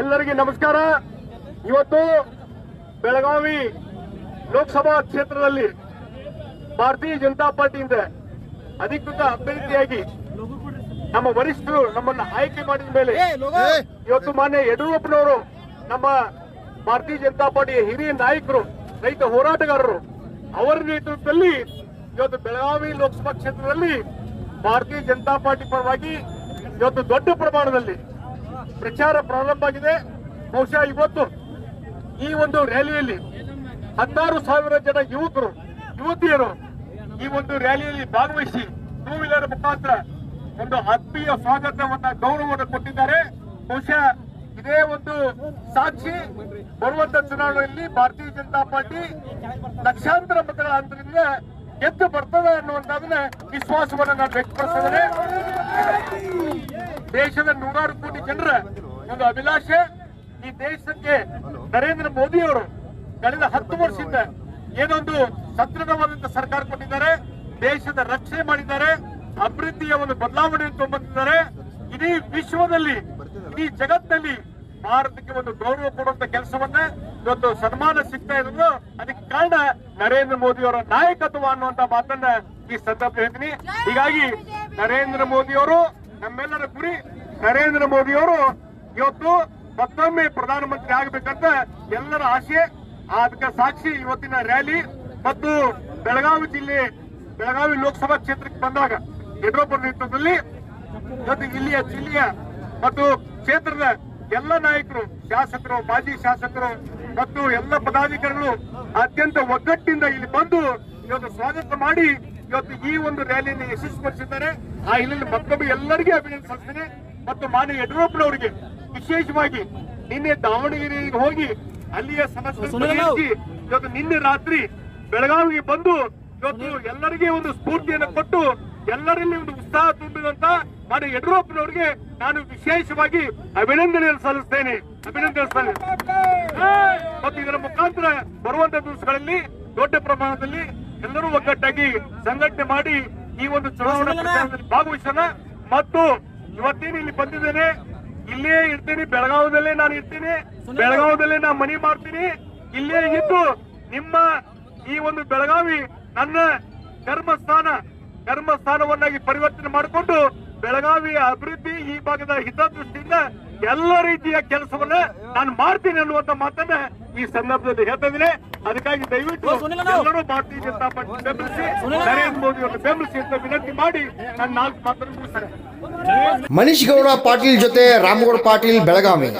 ಎಲ್ಲರಿಗೆ ನಮಸ್ಕಾರ. ಇವತ್ತು ಬೆಳಗಾವಿ ಲೋಕಸಭಾ ಕ್ಷೇತ್ರದಲ್ಲಿ ಭಾರತೀಯ ಜನತಾ ಪಾರ್ಟಿಯಿಂದ ಅಧಿಕೃತ ಅಭ್ಯರ್ಥಿಯಾಗಿ ನಮ್ಮ ವರಿಷ್ಠರು ನಮ್ಮನ್ನು ಆಯ್ಕೆ ಮಾಡಿದ ಮೇಲೆ ಇವತ್ತು ಮಾನ್ಯ ಯಡಿಯೂರಪ್ಪನವರು ನಮ್ಮ ಭಾರತೀಯ ಜನತಾ ಪಾರ್ಟಿಯ ಹಿರಿಯ ನಾಯಕರು ರೈತ ಹೋರಾಟಗಾರರು ಅವರ ನೇತೃತ್ವದಲ್ಲಿ ಇವತ್ತು ಬೆಳಗಾವಿ ಲೋಕಸಭಾ ಕ್ಷೇತ್ರದಲ್ಲಿ ಭಾರತೀಯ ಜನತಾ ಪಾರ್ಟಿ ಪರವಾಗಿ ಇವತ್ತು ದೊಡ್ಡ ಪ್ರಮಾಣದಲ್ಲಿ ಪ್ರಚಾರ ಪ್ರಾರಂಭ ಆಗಿದೆ. ಬಹುಶಃ ಇವತ್ತು ಈ ಒಂದು ರ್ಯಾಲಿಯಲ್ಲಿ ಹತ್ತಾರು ಸಾವಿರ ಜನ ಯುವಕರು, ಯುವತಿಯರು ಈ ಒಂದು ರ್ಯಾಲಿಯಲ್ಲಿ ಭಾಗವಹಿಸಿ ಟೂ ವೀಲರ್ ಮುಖಾಂತರ ಒಂದು ಆತ್ಮೀಯ ಸ್ವಾಗತವನ್ನ, ಗೌರವವನ್ನು ಕೊಟ್ಟಿದ್ದಾರೆ. ಬಹುಶಃ ಇದೇ ಒಂದು ಸಾಕ್ಷಿ ಬರುವಂತ ಚುನಾವಣೆಯಲ್ಲಿ ಭಾರತೀಯ ಜನತಾ ಪಾರ್ಟಿ ಲಕ್ಷಾಂತರ ಮತಗಳ ಅಂತರದಿಂದ ಗೆದ್ದು ಬರ್ತದೆ ಅನ್ನುವಂಥದ್ದನ್ನ ವಿಶ್ವಾಸವನ್ನು ನಾನು ವ್ಯಕ್ತಪಡಿಸಿದ್ದೇನೆ. ದೇಶದ ನೂರಾರು ಕೋಟಿ ಜನರ ಒಂದು ಅಭಿಲಾಷೆ ಈ ದೇಶಕ್ಕೆ ನರೇಂದ್ರ ಮೋದಿ ಅವರು ಕಳೆದ ಹತ್ತು ವರ್ಷದಿಂದ ಏನೊಂದು ಸದೃಢವಾದಂತ ಸರ್ಕಾರ ಕೊಟ್ಟಿದ್ದಾರೆ, ದೇಶದ ರಕ್ಷಣೆ ಮಾಡಿದ್ದಾರೆ, ಅಭಿವೃದ್ಧಿಯ ಒಂದು ಬದಲಾವಣೆಯನ್ನು ತಂದಿದ್ದಾರೆ ಇಡೀ ವಿಶ್ವದಲ್ಲಿ ಇಡೀ ಜಗತ್ತಿನಲ್ಲಿ ಭಾರತಕ್ಕೆ ಒಂದು ಗೌರವ ಕೊಡುವಂತ ಕೆಲಸವನ್ನ ಇವತ್ತು ಸನ್ಮಾನ ಸಿಗ್ತಾ ಇರೋದು. ಅದಕ್ಕೆ ಕಾರಣ ನರೇಂದ್ರ ಮೋದಿ ಅವರ ನಾಯಕತ್ವ ಅನ್ನುವಂತ ಮಾತನ್ನ ಈ ಸಂದರ್ಭ ಹೇಳ್ತೀನಿ. ಹೀಗಾಗಿ ನರೇಂದ್ರ ಮೋದಿ ಅವರು ನಮ್ಮೆಲ್ಲರ ಗುರಿ. ನರೇಂದ್ರ ಮೋದಿ ಅವರು ಇವತ್ತು ಮತ್ತೊಮ್ಮೆ ಪ್ರಧಾನಮಂತ್ರಿ ಆಗಬೇಕಂತ ಎಲ್ಲರ ಆಶೆ ಅದಕ್ಕೆ ಸಾಕ್ಷಿ ಇವತ್ತಿನ ರ್ಯಾಲಿ ಮತ್ತು ಬೆಳಗಾವಿ ಜಿಲ್ಲೆ, ಬೆಳಗಾವಿ ಲೋಕಸಭಾ ಕ್ಷೇತ್ರಕ್ಕೆ ಬಂದಾಗ ಯಡಿಯೂರಪ್ಪ ನೇತೃತ್ವದಲ್ಲಿ ಇವತ್ತು ಇಲ್ಲಿಯ ಜಿಲ್ಲೆಯ ಮತ್ತು ಕ್ಷೇತ್ರದ ಎಲ್ಲ ನಾಯಕರು ಶಾಸಕರು ಮಾಜಿ ಶಾಸಕರು ಮತ್ತು ಎಲ್ಲ ಪದಾಧಿಕಾರಿಗಳು ಅತ್ಯಂತ ಒಗ್ಗಟ್ಟಿಂದ ಇಲ್ಲಿ ಬಂದು ಇವತ್ತು ಸ್ವಾಗತ ಮಾಡಿ ಇವತ್ತು ಈ ಒಂದು ರ್ಯಾಲಿಯನ್ನು ಯಶಸ್ವಿಗೊಳಿಸಿದ್ದಾರೆ. ಆ ಹಿನ್ನೆಲೆ ಮತ್ತೊಮ್ಮೆ ಎಲ್ಲರಿಗೂ ಅಭಿನಂದಿಸುತ್ತೇನೆ ಸಲ್ಲಿಸ್ತೇನೆ. ಮತ್ತು ಮಾನ್ಯ ಯಡಿಯೂರಪ್ಪನವರಿಗೆ ವಿಶೇಷವಾಗಿ ನಿನ್ನೆ ದಾವಣಗೆರೆಗೆ ಹೋಗಿ ಅಲ್ಲಿಯ ಸಮಸ್ಯೆ ಇವತ್ತು ನಿನ್ನೆ ರಾತ್ರಿ ಬೆಳಗಾವಿಗೆ ಬಂದು ಇವತ್ತು ಎಲ್ಲರಿಗೆ ಒಂದು ಸ್ಫೂರ್ತಿಯನ್ನು ಕೊಟ್ಟು ಎಲ್ಲರಲ್ಲಿ ಒಂದು ಉತ್ಸಾಹ ತುಂಬಿದಂತ ಮಾನ್ಯ ಯಡಿಯೂರಪ್ಪನವರಿಗೆ ನಾನು ವಿಶೇಷವಾಗಿ ಅಭಿನಂದನೆ ಸಲ್ಲಿಸ್ತೇನೆ. ಅಭಿನಂದನೆ ಸಲ್ಲಿಸ್ತೇನೆ. ಮತ್ತು ಇದರ ಮುಖಾಂತರ ಬರುವಂತ ದಿವಸಗಳಲ್ಲಿ ದೊಡ್ಡ ಪ್ರಮಾಣದಲ್ಲಿ ಎಲ್ಲರೂ ಒಗ್ಗಟ್ಟಾಗಿ ಸಂಘಟನೆ ಮಾಡಿ ಈ ಒಂದು ಚುನಾವಣಾ ಪ್ರಚಾರದಲ್ಲಿ ಭಾಗವಹಿಸೋಣ. ಮತ್ತು ಇವತ್ತೇನು ಇಲ್ಲಿ ಬಂದಿದ್ದೇನೆ ಇಲ್ಲೇ ಇರ್ತೀನಿ ಬೆಳಗಾವದಲ್ಲೇ ನಾನು ಇರ್ತೀನಿ ಬೆಳಗಾವದಲ್ಲೇ ನಾನು ಮನಿ ಮಾಡ್ತೀನಿ. ಇಲ್ಲೇ ಇದ್ದು ನಿಮ್ಮ ಈ ಒಂದು ಬೆಳಗಾವಿ ನನ್ನ ಧರ್ಮಸ್ಥಾನ ಧರ್ಮಸ್ಥಾನವನ್ನಾಗಿ ಪರಿವರ್ತನೆ ಮಾಡಿಕೊಂಡು ಬೆಳಗಾವಿಯ ಅಭಿವೃದ್ಧಿ ಈ ಭಾಗದ ಹಿತದೃಷ್ಟಿಯಿಂದ ಎಲ್ಲ ರೀತಿಯ ಕೆಲಸವನ್ನ ನಾನು ಮಾಡ್ತೀನಿ ಅನ್ನುವಂತ ಮಾತನ್ನ ಈ ಸಂದರ್ಭದಲ್ಲಿ ಹೇಳ್ತಾ ಇದ್ದೀನಿ. ಅದಕ್ಕಾಗಿ ದಯವಿಟ್ಟು ಎಲ್ಲರೂ ಭಾರತೀಯ ಜನತಾ ಪಾರ್ಟಿ ಬೆಂಬಲಿಸಿ ನರೇಂದ್ರ ಮೋದಿ ಅವರನ್ನು ಬೆಂಬಲಿಸಿ ಅಂತ ವಿನಂತಿ ಮಾಡಿ ನಾನು ನಾಲ್ಕು ಮಾತನ್ನು ಮುಗಿಸ್ತಾರೆ ಮನೀಶ್ ಗೌಡ ಪಾಟೀಲ್ ಜೊತೆ ರಾಮಗೌಡ ಪಾಟೀಲ್ ಬೆಳಗಾವಿ.